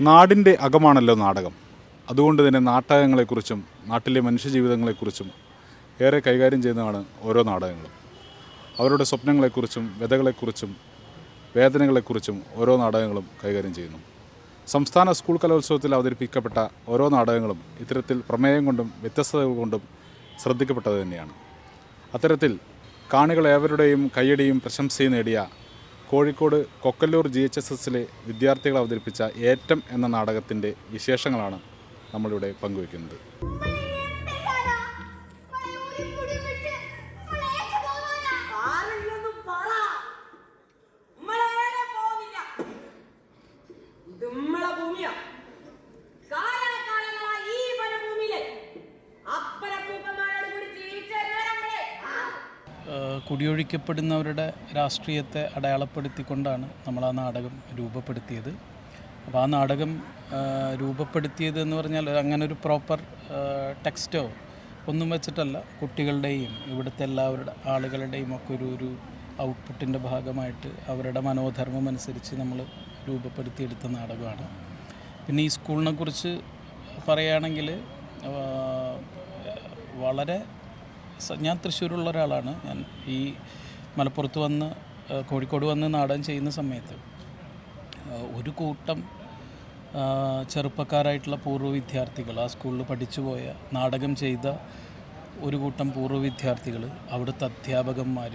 നാടിന്റെ അകമാണല്ലോ നാടകം. അതുകൊണ്ട് തന്നെ നാട്ടകങ്ങളെക്കുറിച്ചും നാട്ടിലെ മനുഷ്യജീവിതങ്ങളെക്കുറിച്ചും ഏറെ കൈകാര്യം ചെയ്യുന്നതാണ് ഓരോ നാടകങ്ങളും. അവരുടെ സ്വപ്നങ്ങളെക്കുറിച്ചും വ്യതകളെക്കുറിച്ചും വേദനകളെക്കുറിച്ചും ഓരോ നാടകങ്ങളും കൈകാര്യം ചെയ്യുന്നു. സംസ്ഥാന സ്കൂൾ കലോത്സവത്തിൽ അവതരിപ്പിക്കപ്പെട്ട ഓരോ നാടകങ്ങളും ഇത്തരത്തിൽ പ്രമേയം കൊണ്ടും വ്യത്യസ്തതകൾ കൊണ്ടും ശ്രദ്ധിക്കപ്പെട്ടത് തന്നെയാണ്. അത്തരത്തിൽ കാണികൾ ഏവരുടെയും കയ്യടിയും പ്രശംസയും നേടിയ Kozhikode Kokkallur G H S എസിലെ വിദ്യാർത്ഥികൾ അവതരിപ്പിച്ച ഏറ്റം എന്ന നാടകത്തിന്റെ വിശേഷങ്ങളാണ് നമ്മളിവിടെ പങ്കുവയ്ക്കുന്നത്. ഏഹ് കുടിയൊഴിക്കപ്പെടുന്നവരുടെ രാഷ്ട്രീയത്തെ അടയാളപ്പെടുത്തിക്കൊണ്ടാണ് നമ്മൾ ആ നാടകം രൂപപ്പെടുത്തിയത്. അപ്പോൾ ആ നാടകം രൂപപ്പെടുത്തിയത് എന്ന് പറഞ്ഞാൽ അങ്ങനെ ഒരു പ്രോപ്പർ ടെക്സ്റ്റോ ഒന്നും വെച്ചിട്ടല്ല. കുട്ടികളുടെയും ഇവിടുത്തെ എല്ലാവരുടെ ആളുകളുടെയും ഒക്കെ ഒരു ഒരു ഔട്ട്പുട്ടിന്റെ ഭാഗമായിട്ട് അവരുടെ മനോധർമ്മം അനുസരിച്ച് നമ്മൾ രൂപപ്പെടുത്തിയെടുത്ത നാടകമാണ്. പിന്നെ ഈ സ്കൂളിനെ കുറിച്ച് പറയുകയാണെങ്കിൽ വളരെ ഞാൻ തൃശ്ശൂരുള്ള ഒരാളാണ്. ഞാൻ ഈ മലപ്പുറത്ത് വന്ന് കോഴിക്കോട് വന്ന് നാടകം ചെയ്യുന്ന സമയത്ത് ഒരു കൂട്ടം ചെറുപ്പക്കാരായിട്ടുള്ള പൂർവ വിദ്യാർത്ഥികൾ ആ സ്കൂളിൽ പഠിച്ചു പോയ നാടകം ചെയ്ത ഒരു കൂട്ടം പൂർവ വിദ്യാർത്ഥികൾ അവിടുത്തെ അധ്യാപകന്മാർ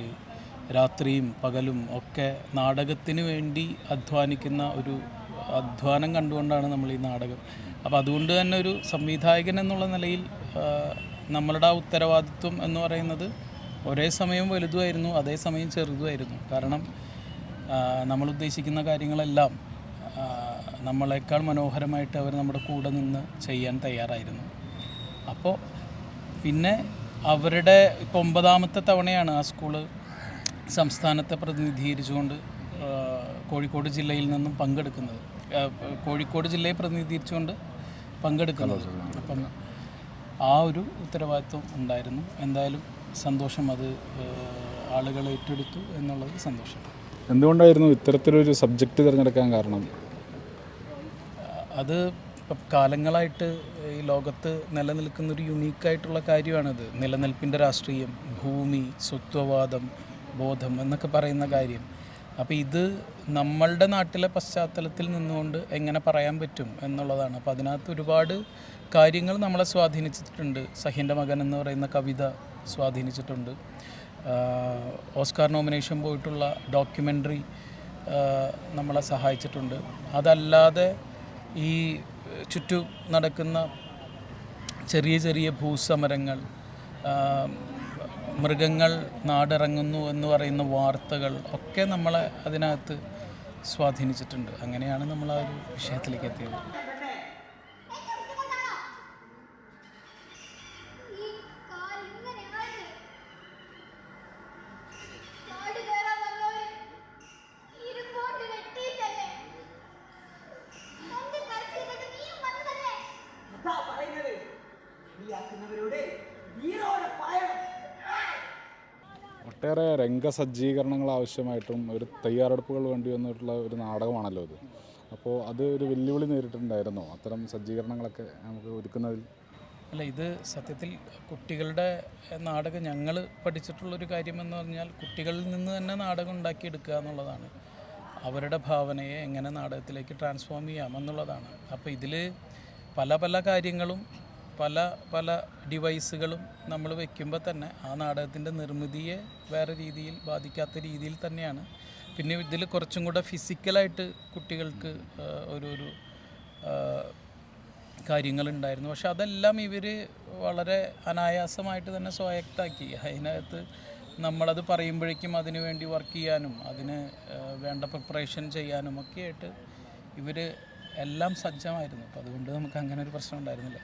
രാത്രിയും പകലും ഒക്കെ നാടകത്തിന് വേണ്ടി അധ്വാനിക്കുന്ന ഒരു അധ്വാനം കണ്ടുകൊണ്ടാണ് നമ്മൾ ഈ നാടകം. അപ്പോൾ അതുകൊണ്ട് തന്നെ ഒരു സംവിധായകൻ എന്നുള്ള നിലയിൽ നമ്മളുടെ ആ ഉത്തരവാദിത്വം എന്ന് പറയുന്നത് ഒരേ സമയം വലുതുമായിരുന്നു അതേസമയം ചെറുതുമായിരുന്നു. കാരണം നമ്മൾ ഉദ്ദേശിക്കുന്ന കാര്യങ്ങളെല്ലാം നമ്മളെക്കാൾ മനോഹരമായിട്ട് അവർ നമ്മുടെ കൂടെ നിന്ന് ചെയ്യാൻ തയ്യാറായിരുന്നു. അപ്പോൾ പിന്നെ അവരുടെ ഇപ്പോൾ ഒമ്പതാമത്തെ തവണയാണ് ആ സ്കൂൾ സംസ്ഥാനത്തെ പ്രതിനിധീകരിച്ചുകൊണ്ട് കോഴിക്കോട് ജില്ലയിൽ നിന്നും പങ്കെടുക്കുന്നത്. കോഴിക്കോട് ജില്ലയെ പ്രതിനിധീകരിച്ചുകൊണ്ട് പങ്കെടുക്കുന്നത്. അപ്പം ആ ഒരു ഉത്തരവാദിത്വം ഉണ്ടായിരുന്നു. എന്തായാലും സന്തോഷം അത് ആളുകൾ ഏറ്റെടുത്തു എന്നുള്ളത് സന്തോഷം. എന്തുകൊണ്ടായിരുന്നു ഇത്തരത്തിലൊരു സബ്ജക്റ്റ് തിരഞ്ഞെടുക്കാൻ കാരണം? അത് കാലങ്ങളായിട്ട് ഈ ലോകത്ത് നിലനിൽക്കുന്ന ഒരു യുണീക്കായിട്ടുള്ള കാര്യമാണിത്. നിലനിൽപ്പിന്റെ രാഷ്ട്രീയം ഭൂമി സ്വത്വവാദം ബോധം എന്നൊക്കെ പറയുന്ന കാര്യം. അപ്പോൾ ഇത് നമ്മളുടെ നാട്ടിലെ പശ്ചാത്തലത്തിൽ നിന്നുകൊണ്ട് എങ്ങനെ പറയാൻ പറ്റും എന്നുള്ളതാണ്. അപ്പോൾ അതിനകത്ത് ഒരുപാട് കാര്യങ്ങൾ നമ്മളെ സ്വാധീനിച്ചിട്ടുണ്ട്. സഹിന്റെ മകൻ എന്ന് പറയുന്ന കവിത സ്വാധീനിച്ചിട്ടുണ്ട്. ഓസ്കാർ നോമിനേഷൻ പോയിട്ടുള്ള ഡോക്യുമെന്ററി നമ്മളെ സഹായിച്ചിട്ടുണ്ട്. അതല്ലാതെ ഈ ചുറ്റും നടക്കുന്ന ചെറിയ ചെറിയ ഭൂസമരങ്ങൾ മൃഗങ്ങൾ നാടിറങ്ങുന്നു എന്ന് പറയുന്ന വാർത്തകൾ ഒക്കെ നമ്മളെ അതിനകത്ത് സ്വാധീനിച്ചിട്ടുണ്ട്. അങ്ങനെയാണ് നമ്മൾ ആ ഒരു വിഷയത്തിലേക്ക് എത്തിയത്. ഈ കാൽ ഇങ്ങനെയാണ്. വീരോടെ കയറാൻ ഒട്ടേറെ രംഗസജ്ജീകരണങ്ങൾ ആവശ്യമായിട്ടും ഒരു തയ്യാറെടുപ്പുകൾ വേണ്ടി വന്നിട്ടുള്ള ഒരു നാടകമാണല്ലോ ഇത്. അപ്പോൾ അത് ഒരു വെല്ലുവിളി നേരിട്ടിട്ടുണ്ടായിരുന്നോ? അത്തരം സജ്ജീകരണങ്ങളൊക്കെ നമുക്ക് ഒരുക്കുന്നതിൽ? അല്ല ഇത് സത്യത്തിൽ കുട്ടികളുടെ നാടകം ഞങ്ങൾ പഠിച്ചിട്ടുള്ളൊരു കാര്യമെന്ന് പറഞ്ഞാൽ കുട്ടികളിൽ നിന്ന് തന്നെ നാടകം ഉണ്ടാക്കിയെടുക്കുക എന്നുള്ളതാണ്. അവരുടെ ഭാവനയെ എങ്ങനെ നാടകത്തിലേക്ക് ട്രാൻസ്ഫോം ചെയ്യാം എന്നുള്ളതാണ്. അപ്പോൾ ഇതിൽ പല പല കാര്യങ്ങളും പല പല ഡിവൈസുകളും നമ്മൾ വെക്കുമ്പോൾ തന്നെ ആ നാടകത്തിന്റെ നിർമ്മിതിയെ വേറെ രീതിയിൽ ബാധിക്കാത്ത രീതിയിൽ തന്നെയാണ്. പിന്നെ ഇതിൽ കുറച്ചും കൂടെ ഫിസിക്കലായിട്ട് കുട്ടികൾക്ക് ഒരു ഒരു കാര്യങ്ങളുണ്ടായിരുന്നു പക്ഷെ അതെല്ലാം ഇവർ വളരെ അനായാസമായിട്ട് തന്നെ സ്വായക്താക്കി. അതിനകത്ത് നമ്മളത് പറയുമ്പോഴേക്കും അതിനു വേണ്ടി വർക്ക് ചെയ്യാനും അതിന് വേണ്ട പ്രിപ്പറേഷൻ ചെയ്യാനും ഒക്കെ ആയിട്ട് ഇവർ എല്ലാം സജ്ജമായിരുന്നു. അപ്പോൾ അതുകൊണ്ട് നമുക്ക് അങ്ങനെ ഒരു പ്രശ്നം ഉണ്ടായിരുന്നില്ല.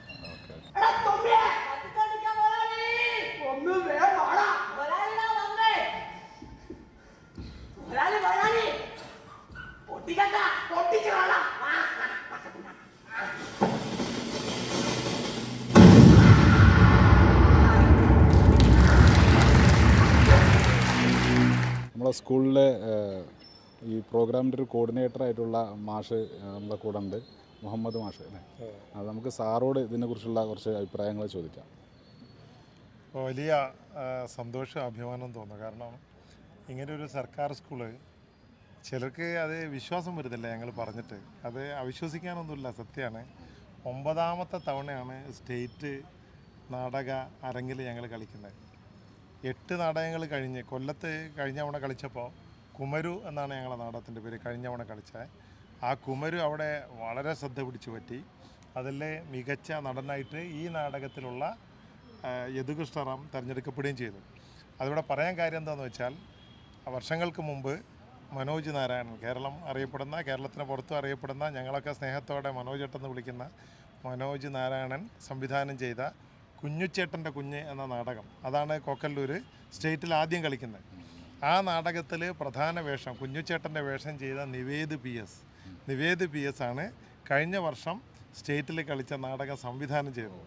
നമ്മളെ സ്കൂളിലെ ഈ പ്രോഗ്രാമിന്റെ ഒരു കോർഡിനേറ്റർ ആയിട്ടുള്ള മാഷ് നമ്മളെ കൂടെ ഉണ്ട്. മുഹമ്മദ് മാഷ് അല്ലേ? അത് നമുക്ക് സാറോട് ഇതിനെക്കുറിച്ചുള്ള കുറച്ച് അഭിപ്രായങ്ങൾ ചോദിക്കാം. വലിയ സന്തോഷം അഭിമാനം തോന്നുന്നു. കാരണം ഇങ്ങനെ ഒരു സർക്കാർ സ്കൂൾ ചിലർക്ക് അത് വിശ്വാസം വരുന്നില്ല ഞങ്ങൾ പറഞ്ഞിട്ട്. അത് അവിശ്വസിക്കാനൊന്നുമില്ല സത്യമാണ്. ഒമ്പതാമത്തെ തവണയാണ് സ്റ്റേറ്റ് നാടക അരങ്ങിൽ ഞങ്ങൾ കളിക്കുന്നത്. എട്ട് നാടകങ്ങൾ കഴിഞ്ഞ് കൊല്ലത്ത് കഴിഞ്ഞ തവണ കളിച്ചപ്പോൾ കുമരു എന്നാണ് ഞങ്ങളുടെ നാടകത്തിന്റെ പേര് കഴിഞ്ഞ തവണ കളിച്ചത്. ആ കുമരു അവിടെ വളരെ ശ്രദ്ധ പിടിച്ചു പറ്റി അതിലെ മികച്ച നടനായിട്ട് ഈ നാടകത്തിലുള്ള യദുകൃഷ്ണറാം തിരഞ്ഞെടുക്കപ്പെടുകയും ചെയ്തു. അതിവിടെ പറയാൻ കാര്യം എന്താണെന്ന് വെച്ചാൽ വർഷങ്ങൾക്ക് മുമ്പ് മനോജ് നാരായണൻ കേരളം അറിയപ്പെടുന്ന കേരളത്തിന് പുറത്തും അറിയപ്പെടുന്ന ഞങ്ങളൊക്കെ സ്നേഹത്തോടെ മനോജ് ഏട്ടെന്ന് വിളിക്കുന്ന മനോജ് നാരായണൻ സംവിധാനം ചെയ്ത കുഞ്ഞുച്ചേട്ടന്റെ കുഞ്ഞ് എന്ന നാടകം. അതാണ് കോക്കല്ലൂർ സ്റ്റേറ്റിൽ ആദ്യം കളിക്കുന്നത്. ആ നാടകത്തിൽ പ്രധാന വേഷം കുഞ്ഞുച്ചേട്ടന്റെ വേഷം ചെയ്ത Nived P S. Nived P S ആണ് കഴിഞ്ഞ വർഷം സ്റ്റേറ്റിൽ കളിച്ച നാടകം സംവിധാനം ചെയ്തത്.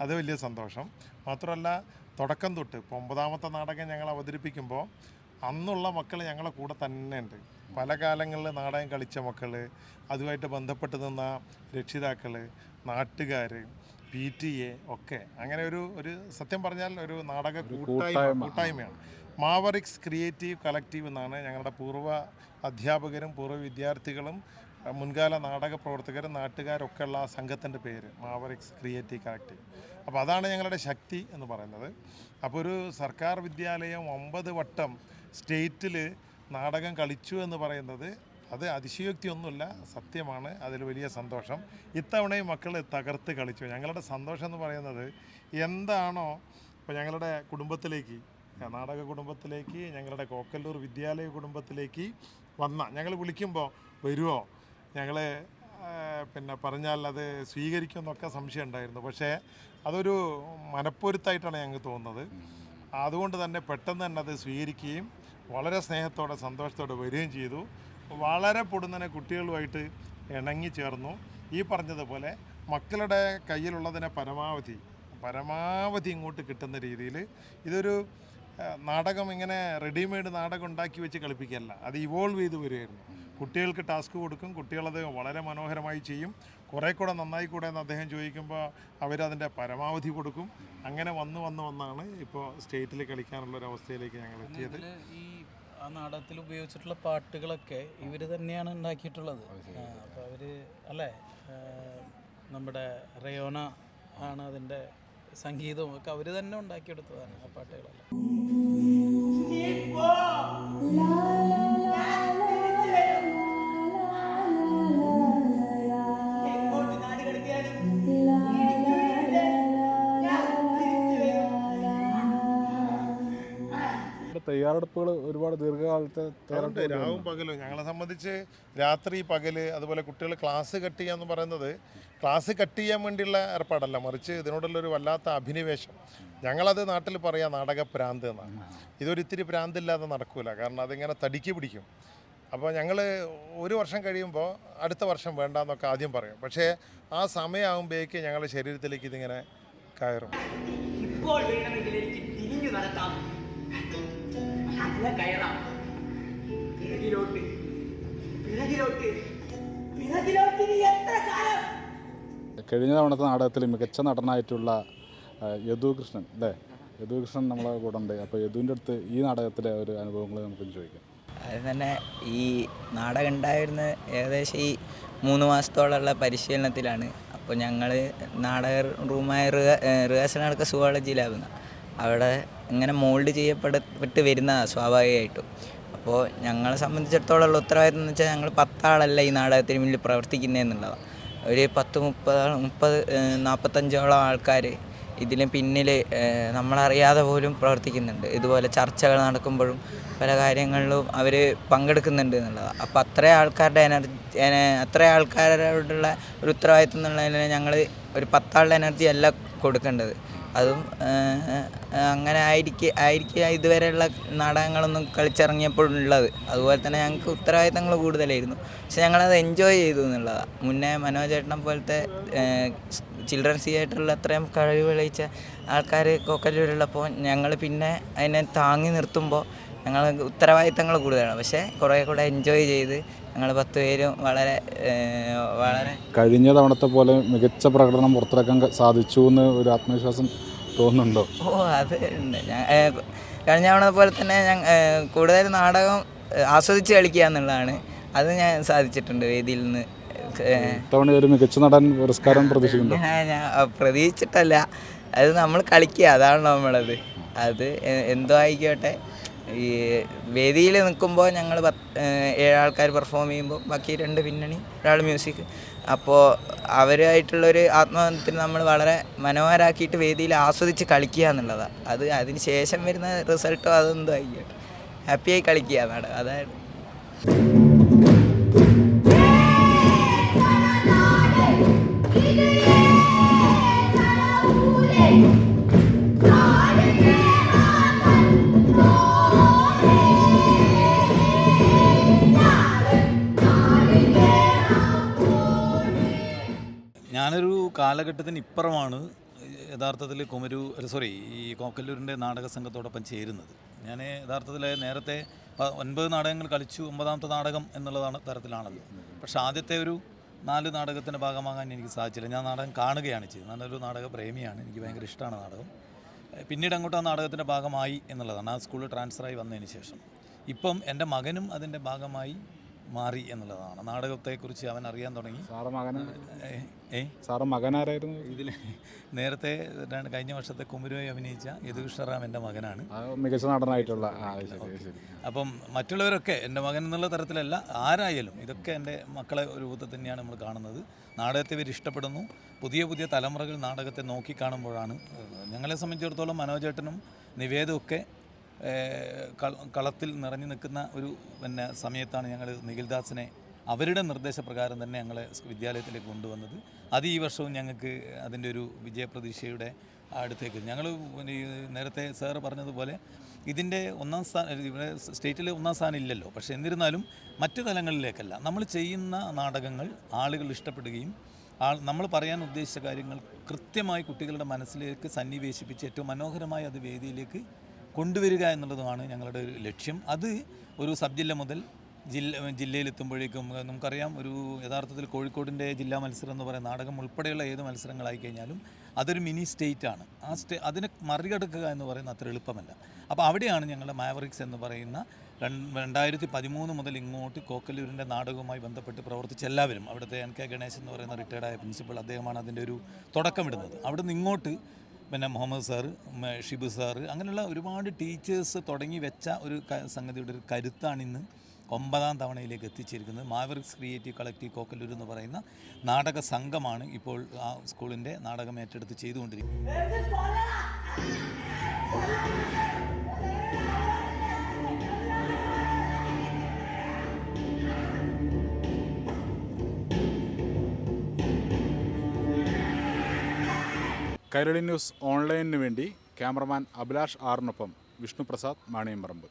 അത് വലിയ സന്തോഷം. മാത്രമല്ല തുടക്കം തൊട്ട് ഇപ്പോൾ ഒമ്പതാമത്തെ നാടകം ഞങ്ങൾ അവതരിപ്പിക്കുമ്പോൾ അന്നുള്ള മക്കൾ ഞങ്ങളെ കൂടെ തന്നെ ഉണ്ട്. പല കാലങ്ങളിൽ നാടകം കളിച്ച മക്കൾ അതുമായിട്ട് ബന്ധപ്പെട്ട് നിന്ന രക്ഷിതാക്കൾ നാട്ടുകാർ പി ടി എ ഒക്കെ. അങ്ങനെ ഒരു ഒരു സത്യം പറഞ്ഞാൽ ഒരു നാടക കൂട്ടായ്മ. കൂട്ടായ്മയാണ്. മാവറിക്സ് ക്രിയേറ്റീവ് കളക്റ്റീവ് എന്നാണ് ഞങ്ങളുടെ പൂർവ അധ്യാപകരും പൂർവ വിദ്യാർത്ഥികളും മുൻകാല നാടക പ്രവർത്തകരും നാട്ടുകാരൊക്കെ ഉള്ള ആ സംഘത്തിന്റെ പേര് മാവറിക്സ് ക്രിയേറ്റീവ് കളക്റ്റീവ്. അപ്പോൾ അതാണ് ഞങ്ങളുടെ ശക്തി എന്ന് പറയുന്നത്. അപ്പോൾ ഒരു സർക്കാർ വിദ്യാലയം ഒമ്പത് വട്ടം സ്റ്റേറ്റിൽ നാടകം കളിച്ചു എന്ന് പറയുന്നത് അത് അതിശയോക്തിയൊന്നുമില്ല സത്യമാണ്. അതിൽ വലിയ സന്തോഷം. ഇത്തവണയും മക്കൾ തകർത്ത് കളിച്ചു. ഞങ്ങളുടെ സന്തോഷം എന്ന് പറയുന്നത് എന്താണോ ഇപ്പോൾ ഞങ്ങളുടെ കുടുംബത്തിലേക്ക് നാടക കുടുംബത്തിലേക്ക് ഞങ്ങളുടെ കോക്കല്ലൂർ വിദ്യാലയ കുടുംബത്തിലേക്ക് വന്ന. ഞങ്ങൾ വിളിക്കുമ്പോൾ വരുമോ ഞങ്ങൾ പിന്നെ പറഞ്ഞാൽ അത് സ്വീകരിക്കുമെന്നൊക്കെ സംശയം ഉണ്ടായിരുന്നു. പക്ഷേ അതൊരു മനപ്പൊരുത്തായിട്ടാണ് ഞങ്ങൾക്ക് തോന്നുന്നത്. അതുകൊണ്ട് തന്നെ പെട്ടെന്ന് തന്നെ അത് സ്വീകരിക്കുകയും വളരെ സ്നേഹത്തോടെ സന്തോഷത്തോടെ വരികയും ചെയ്തു. വളരെ പൊടുന്നനെ കുട്ടികളുമായിട്ട് ഇണങ്ങി ചേർന്നു. ഈ പറഞ്ഞതുപോലെ മക്കളുടെ കയ്യിലുള്ളതിനെ പരമാവധി പരമാവധി ഇങ്ങോട്ട് കിട്ടുന്ന രീതിയിൽ ഇതൊരു നാടകം ഇങ്ങനെ റെഡിമെയ്ഡ് നാടകം ഉണ്ടാക്കി വെച്ച് കളിപ്പിക്കല്ല. അത് ഇവോൾവ് ചെയ്ത് വരികയായിരുന്നു. കുട്ടികൾക്ക് ടാസ്ക് കൊടുക്കും കുട്ടികളത് വളരെ മനോഹരമായി ചെയ്യും. കുറേ കൂടെ നന്നായി കൂടെ എന്ന് അദ്ദേഹം ചോദിക്കുമ്പോൾ അവരതിന്റെ പരമാവധി കൊടുക്കും. അങ്ങനെ വന്ന് വന്ന് വന്നാണ് ഇപ്പോൾ സ്റ്റേറ്റിൽ കളിക്കാനുള്ള ഒരു അവസ്ഥയിലേക്ക് ഞങ്ങൾ എത്തിയത്. ഈ ആ നാടകത്തിൽ ഉപയോഗിച്ചിട്ടുള്ള പാട്ടുകളൊക്കെ ഇവർ തന്നെയാണ് ഉണ്ടാക്കിയിട്ടുള്ളത്. അപ്പോൾ അവർ അല്ലേ നമ്മുടെ റയോണ ആണ് അതിന്റെ സംഗീതവും ഒക്കെ അവർ തന്നെ ഉണ്ടാക്കിയെടുത്തതാണ് ആ പാട്ടുകളെല്ലാം. തയ്യാറെടുപ്പുകൾ ഒരുപാട് ദീർഘകാലത്തെ തയ്യാറെടുപ്പ് രാവും പകലും ഞങ്ങളെ സംബന്ധിച്ച് രാത്രി പകൽ അതുപോലെ കുട്ടികൾ ക്ലാസ് കട്ട് ചെയ്യുക എന്ന് പറയുന്നത് ക്ലാസ് കട്ട് ചെയ്യാൻ വേണ്ടിയുള്ള ഏർപ്പാടല്ല. മറിച്ച് ഇതിനോടുള്ള ഒരു വല്ലാത്ത അഭിനിവേശം. ഞങ്ങളത് നാട്ടിൽ പറയാം നാടകഭ്രാന്ത് എന്നാണ് ഇതൊരു ഇത്തിരി ഭ്രാന്തില്ലാതെ നടക്കൂല. കാരണം അതിങ്ങനെ തടിക്ക് പിടിക്കും. അപ്പോൾ ഞങ്ങൾ ഒരു വർഷം കഴിയുമ്പോൾ അടുത്ത വർഷം വേണ്ടെന്നൊക്കെ ആദ്യം പറയും. പക്ഷേ ആ സമയമാകുമ്പോഴേക്ക് ഞങ്ങളുടെ ശരീരത്തിലേക്ക് ഇതിങ്ങനെ കയറും. ഇപ്പോൾ വേണമെങ്കിൽ എനിക്ക് തിരിഞ്ഞു നടത്താം. നല്ല കയറാം. പിറകിലോട്ട്. പിറകിലോട്ട്. പിറകിലോട്ട് ഇനി എത്ര കാലം? കഴിഞ്ഞ തവണത്തെ നാടകത്തിൽ മികച്ച നടനായിട്ടുള്ള യദുകൃഷ്ണൻ യദു കൃഷ്ണൻ അല്ലേ? യദു കൃഷ്ണൻ നമ്മളെ കൂടെ ഉണ്ട്. അപ്പോൾ യദുവിന്റെ അടുത്ത് ഈ നാടകത്തിലെ ഒരു അനുഭവങ്ങൾ നമുക്ക് ചോദിക്കാം. അത് തന്നെ ഈ നാടകം ഉണ്ടായിരുന്ന ഏകദേശം ഈ മൂന്ന് മാസത്തോളമുള്ള പരിശീലനത്തിലാണ്. അപ്പോൾ ഞങ്ങൾ നാടക റൂമായ റിഹേഴ്സൽ നടക്കുക സുവോളജി അവിടെ ഇങ്ങനെ മോൾഡ് ചെയ്യപ്പെടപ്പെട്ട് വരുന്ന സ്വാഭാവികമായിട്ടും. അപ്പോൾ ഞങ്ങളെ സംബന്ധിച്ചിടത്തോളം ഉള്ള ഉത്തരവാദിത്തം എന്ന് വെച്ചാൽ ഞങ്ങൾ പത്താളല്ല ഈ നാടകത്തിന് മുന്നിൽ പ്രവർത്തിക്കുന്നതെന്നുള്ളതാണ്. ഒരു പത്ത് മുപ്പത് മുപ്പത് നാൽപ്പത്തഞ്ചോളം ആൾക്കാർ ഇതിന് പിന്നിൽ നമ്മളറിയാതെ പോലും പ്രവർത്തിക്കുന്നുണ്ട്. ഇതുപോലെ ചർച്ചകൾ നടക്കുമ്പോഴും പല കാര്യങ്ങളിലും അവർ പങ്കെടുക്കുന്നുണ്ട് എന്നുള്ളതാണ്. അപ്പോൾ അത്രയും ആൾക്കാരുടെ എനർജി അത്രയും ആൾക്കാരോടുള്ള ഒരു ഉത്തരവാദിത്വം എന്നുള്ളതിന് ഞങ്ങൾ ഒരു പത്താളുടെ എനർജി അല്ല കൊടുക്കേണ്ടത്. അതും അങ്ങനെ ആയിരിക്കും ആയിരിക്കുക ഇതുവരെയുള്ള നാടകങ്ങളൊന്നും കളിച്ചിറങ്ങിയപ്പോഴുള്ളത് അതുപോലെ തന്നെ ഞങ്ങൾക്ക് ഉത്തരവാദിത്തങ്ങൾ കൂടുതലായിരുന്നു. പക്ഷെ ഞങ്ങളത് എൻജോയ് ചെയ്തു എന്നുള്ളതാണ് മുന്നേ മനോജേട്ടനെ പോലത്തെ ചിൽഡ്രൻസ് തിയേറ്ററിൽ അത്രയും കഴിവ് വിളയിച്ച ആൾക്കാർ കൊക്കല്ലൂരുള്ളപ്പോൾ ഞങ്ങൾ പിന്നെ അതിനെ താങ്ങി നിർത്തുമ്പോൾ ഞങ്ങൾ ഉത്തരവാദിത്തങ്ങൾ കൂടുതലാണ്. പക്ഷേ കുറേ കൂടെ എൻജോയ് ചെയ്ത് ഞങ്ങൾ പത്ത് പേരും വളരെ വളരെ കഴിഞ്ഞ തവണത്തെ പോലെ മികച്ച പ്രകടനം പുറത്തിറക്കാൻ സാധിച്ചു എന്ന് ഒരു ആത്മവിശ്വാസം തോന്നുന്നുണ്ടോ? ഓ അത് ഉണ്ട്. കഴിഞ്ഞ തവണ പോലെ തന്നെ ഞാൻ കൂടുതൽ നാടകം ആസ്വദിച്ച് കളിക്കുക എന്നുള്ളതാണ്. അത് ഞാൻ സാധിച്ചിട്ടുണ്ട് വേദിയിൽ നിന്ന്. തവണ ഒരു മികച്ച നടൻ പുരസ്കാരം പ്രതീക്ഷിക്കുന്നു പ്രതീക്ഷിച്ചിട്ടല്ല. അത് നമ്മൾ കളിക്കുക. അതാണ് നമ്മളത്. അത് എന്തോ ആയിക്കോട്ടെ. ഈ വേദിയിൽ നിൽക്കുമ്പോൾ ഞങ്ങൾ ഏഴാൾക്കാർ പെർഫോം ചെയ്യുമ്പോൾ ബാക്കി രണ്ട് പിന്നണി ഒരാൾ മ്യൂസിക്. അപ്പോൾ അവരുമായിട്ടുള്ളൊരു ആത്മബന്ധത്തിന് നമ്മൾ വളരെ മനോഹരമാക്കിയിട്ട് വേദിയിൽ ആസ്വദിച്ച് കളിക്കുക എന്നുള്ളതാണ്. അത് അതിന് ശേഷം വരുന്ന റിസൾട്ടോ അതെന്തോ ആയിക്കോട്ടെ. ഹാപ്പിയായി കളിക്കുക എന്നാണ്. അതായത് ഞാനൊരു കാലഘട്ടത്തിന് ഇപ്പുറമാണ് യഥാർത്ഥത്തിൽ കുമരു സോറി ഈ കോക്കല്ലൂരിന്റെ നാടക സംഘത്തോടൊപ്പം ചേരുന്നത്. ഞാൻ യഥാർത്ഥത്തിൽ നേരത്തെ ഒൻപത് നാടകങ്ങൾ കളിച്ചു ഒമ്പതാമത്തെ നാടകം എന്നുള്ളതാണ് തരത്തിലാണല്ലോ. പക്ഷെ ആദ്യത്തെ ഒരു നാല് നാടകത്തിന്റെ ഭാഗമാകാൻ എനിക്ക് സാധിച്ചില്ല. ഞാൻ നാടകം കാണുകയാണ് ചെയ്തത്. ഞാനൊരു നാടക പ്രേമിയാണ്. എനിക്ക് ഭയങ്കര ഇഷ്ടമാണ് നാടകം. പിന്നീട് അങ്ങോട്ട് ആ നാടകത്തിന്റെ ഭാഗമായി എന്നുള്ളതാണ്. ആ സ്കൂളിൽ ട്രാൻസ്ഫറായി വന്നതിന് ശേഷം. ഇപ്പം എന്റെ മകനും അതിന്റെ ഭാഗമായി മാറി എന്നുള്ളതാണ്. നാടകത്തെക്കുറിച്ച് അവൻ അറിയാൻ തുടങ്ങി. ഏ- സാറ് മകനാരായിരുന്നു? ഇതിൽ നേരത്തെ കഴിഞ്ഞ വർഷത്തെ കുമുരുവായി അഭിനയിച്ച യദുകൃഷ്ണറാം എന്റെ മകനാണ്. മികച്ച നടനായിട്ടുള്ള അപ്പം മറ്റുള്ളവരൊക്കെ എന്റെ മകൻ എന്നുള്ള തരത്തിലല്ല ആരായാലും ഇതൊക്കെ എന്റെ മക്കളെ ഒരു രൂപത്തിൽ തന്നെയാണ് നമ്മൾ കാണുന്നത്. നാടകത്തെ ഇവർ ഇഷ്ടപ്പെടുന്നു. പുതിയ പുതിയ തലമുറകൾ നാടകത്തെ നോക്കി കാണുമ്പോഴാണ്. ഞങ്ങളെ സംബന്ധിച്ചിടത്തോളം മനോജേട്ടനും കള- കളത്തിൽ നിറഞ്ഞു നിൽക്കുന്ന ഒരു പിന്നെ സമയത്താണ് ഞങ്ങൾ നിഖിൽദാസിനെ അവരുടെ നിർദ്ദേശപ്രകാരം തന്നെ ഞങ്ങളെ വിദ്യാലയത്തിലേക്ക് കൊണ്ടുവന്നത്. അത് ഈ വർഷവും ഞങ്ങൾക്ക് അതിന്റെ ഒരു വിജയപ്രതീക്ഷയുടെ അടുത്തേക്ക്. ഞങ്ങൾ നേരത്തെ സാറ് പറഞ്ഞതുപോലെ ഇതിന്റെ ഒന്നാം സ്ഥാനം ഇവിടെ സ്റ്റേറ്റിൽ ഒന്നാം സ്ഥാനം ഇല്ലല്ലോ. പക്ഷേ എന്നിരുന്നാലും മറ്റു തലങ്ങളിലേക്കല്ല. നമ്മൾ ചെയ്യുന്ന നാടകങ്ങൾ ആളുകൾ ഇഷ്ടപ്പെടുകയും ആൾ നമ്മൾ പറയാൻ ഉദ്ദേശിച്ച കാര്യങ്ങൾ കൃത്യമായി കുട്ടികളുടെ മനസ്സിലേക്ക് സന്നിവേശിപ്പിച്ച് ഏറ്റവും മനോഹരമായി അത് വേദിയിലേക്ക് കൊണ്ടുവരിക എന്നുള്ളതുമാണ് ഞങ്ങളുടെ ഒരു ലക്ഷ്യം. അത് ഒരു സബ് ജില്ല മുതൽ ജില്ല ജില്ലയിലെത്തുമ്പോഴേക്കും നമുക്കറിയാം ഒരു യഥാർത്ഥത്തിൽ കോഴിക്കോടിന്റെ ജില്ലാ മത്സരം എന്ന് പറയുന്ന നാടകം ഉൾപ്പെടെയുള്ള ഏത് മത്സരങ്ങളായി കഴിഞ്ഞാലും അതൊരു മിനി സ്റ്റേറ്റ് ആണ് ആ സ്റ്റേ അതിനെ മറികടക്കുക എന്ന് പറയുന്ന അത്ര എളുപ്പമല്ല. അപ്പോൾ അവിടെയാണ് ഞങ്ങളുടെ മാവറിക്സ് എന്ന് പറയുന്ന രണ്ടായിരത്തി പതിമൂന്ന് മുതൽ ഇങ്ങോട്ട് കോക്കല്ലൂരിന്റെ നാടകവുമായി ബന്ധപ്പെട്ട് പ്രവർത്തിച്ച എല്ലാവരും അവിടുത്തെ എൻ കെ ഗണേശ് എന്ന് പറയുന്ന റിട്ടയർഡായ പ്രിൻസിപ്പൾ അദ്ദേഹമാണ് അതിന്റെ ഒരു തുടക്കമിടുന്നത്. അവിടുന്ന് ഇങ്ങോട്ട് പിന്നെ മുഹമ്മദ് സാറ് ഷിബു സാറ് അങ്ങനെയുള്ള ഒരുപാട് ടീച്ചേഴ്സ് തുടങ്ങി വെച്ച ഒരു സംഗതിയുടെ ഒരു കരുത്താണ് ഇന്ന് ഒമ്പതാം തവണയിലേക്ക് എത്തിച്ചിരിക്കുന്നത് മാവർക്സ് ക്രിയേറ്റീവ് കളക്റ്റീവ് കോക്കല്ലൂർ എന്ന് പറയുന്ന നാടക സംഘമാണ് ഇപ്പോൾ ആ സ്കൂളിന്റെ നാടകം ഏറ്റെടുത്ത് ചെയ്തുകൊണ്ടിരിക്കുന്നത്. കൈരളി ന്യൂസ് ഓൺലൈനിന് വേണ്ടി ക്യാമറമാൻ അഭിലാഷ് ആറിനൊപ്പം വിഷ്ണുപ്രസാദ് മാണിയമ്പറമ്പ്